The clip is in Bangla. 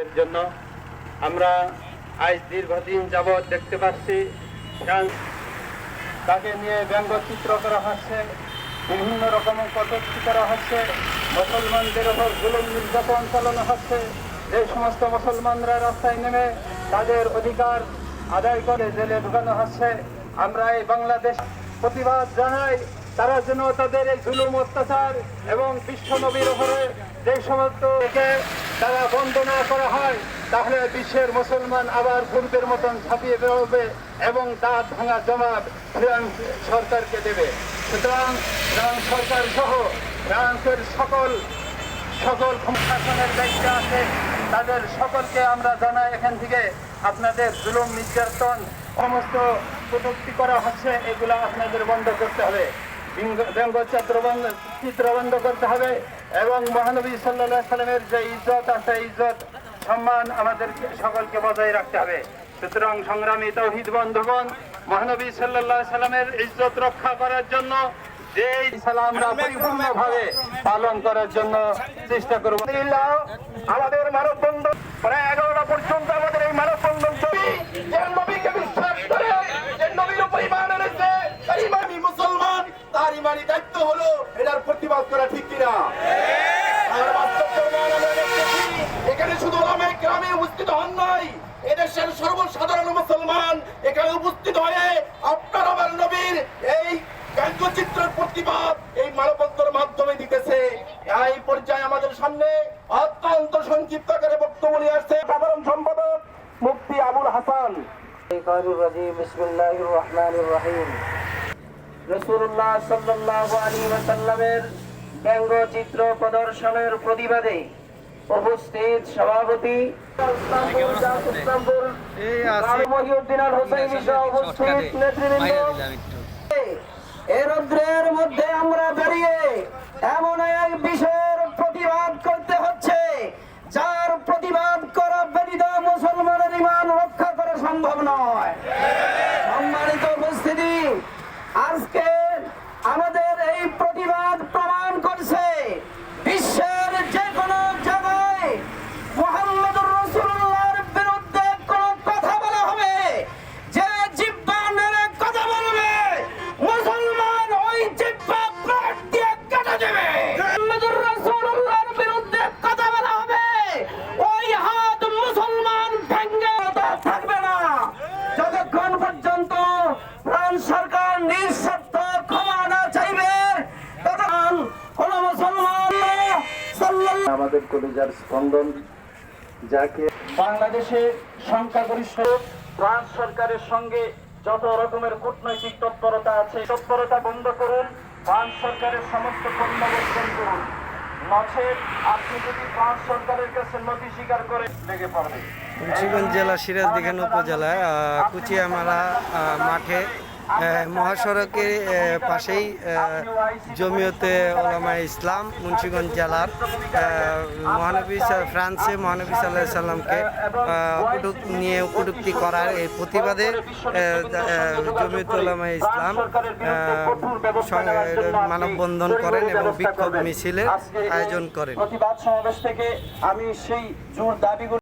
এর জন্য আমরা আজ দীর্ঘদিন যাবৎ দেখতে পাচ্ছি তাকে নিয়ে ব্যঙ্গচিত্র করা হচ্ছে, বিভিন্ন রকম কটূক্তি করা হচ্ছে, মুসলমানদের ওপর জুলুম নির্যাতন চালানো হচ্ছে। যে সমস্ত মুসলমানরা রাস্তায় নেমে তাদের অধিকার আদায় করে জেলে ঢুকানো হচ্ছে, আমরা এই বাংলাদেশ প্রতিবাদ জানাই, তারা যেন তাদের এই জুলুম, অত্যাচার এবং বিশ্ব নবীর ওপরে যে সমস্ত তারা বন্ধ না করা হয়, তাহলে বিশ্বের মুসলমান আবার পূর্বের মতন ছাপিয়ে বেরোবে এবং দাঁত ভাঙা জবাব ফ্রান্স সরকারকে দেবে। সুতরাং ফ্রান্স সরকার সহ ফ্রান্সের সকল সকল ক্ষমতাসনের দায়িত্ব আছে। তাদের সকলকে আমরা জানাই এখান থেকে আপনাদের জুলুম, নির্যাতন, সমস্ত কটূক্তি করা হচ্ছে, এগুলো আপনাদের বন্ধ করতে হবে। ব্যঙ্গ চিত্র বন্ধ করতে হবে। এবং মহানবী সাল্লাহ সাল্লামের যে ইজ্জত আছে ইজ্জত সম্মান আমাদের সকলকে বজায় রাখতে হবে। সুতরাং সংগ্রামী তৌহিদ বন্ধুগণ, মহানবী সাল্লাহ সাল্লামের ইজ্জত রক্ষা করার জন্য পালন করার জন্য চেষ্টা করব। আমাদের মানব বন্ধু প্রায় এগারোটা পর্যন্ত আমাদের এই মানববন্ধন চলবে যে নবীকে বিশ্বাস করে যে নবীর উপর ইমান এনেছে তার ইমানি মুসলমান তার ইমানি দায়িত্ব হলো প্রতিবাদ করা ঠিক কিনা? এখানে শুধু অনেক গ্রামে উপস্থিত হন নাই, এদেশের সর্বসাধারণ মুসলমান এখানে উপস্থিত হয়ে আপনার আমার নবীর এই কার্যচিত্রের প্রতিবাদ এই মানবন্ধের মাধ্যমে দিতেছে। এই পর্যায়ে আমাদের সামনে অত্যন্ত সংক্ষিপ্ত করে বক্তব্য নিয়ে আসছে সাধারণ সম্পাদক মুফতি আবুল হাসান। বিসমিল্লাহির রহমানির রহিম। রসুল্লাহ ওয়াসাল্লামের ব্যঙ্গচিত্র প্রদর্শনের প্রতিবাদে উপস্থিত সভাপতি আল রৌদ্রের মধ্যে আমরা দাঁড়িয়ে এমন এক বিষয়ের প্রতিবাদ করতে হচ্ছে, যার প্রতিবাদ করা ব্যতীত মুসলমানের ইমান রক্ষা করা সম্ভব নয়। যতক্ষণ পর্যন্ত ফ্রান্স সরকার নিঃশর্ত ক্ষমা না চাইবে। ততক্ষণ কোন মুসলমান আমাদের কলেজার স্পন্দন যাকে বাংলাদেশে সংখ্যাগরিষ্ঠ ফ্রান্স সরকারের সঙ্গে যত রকমের কূটনৈতিক তৎপরতা আছে তৎপরতা বন্ধ করুন ফ্রান্স সরকারের সমস্ত পণ্য বর্জন করুন। জেলা সিরাজদিঘান উপজেলায় কুচিয়ামারা মাঠে মহাসড়কের পাশেই জমিয়তে ওলামা ইসলাম, মুন্সিগঞ্জ জেলার মহানবী ফ্রান্সে মহানবী সাল্লাহ সাল্লামকে নিয়ে কটুক্তি করার এই প্রতিবাদে জমিয়তে ওলামা ইসলাম মানববন্ধন করেন এবং বিক্ষোভ মিছিলের আয়োজন করেন। প্রতিবাদ সমাবেশ থেকে আমি সেই জোর দাবিগুলো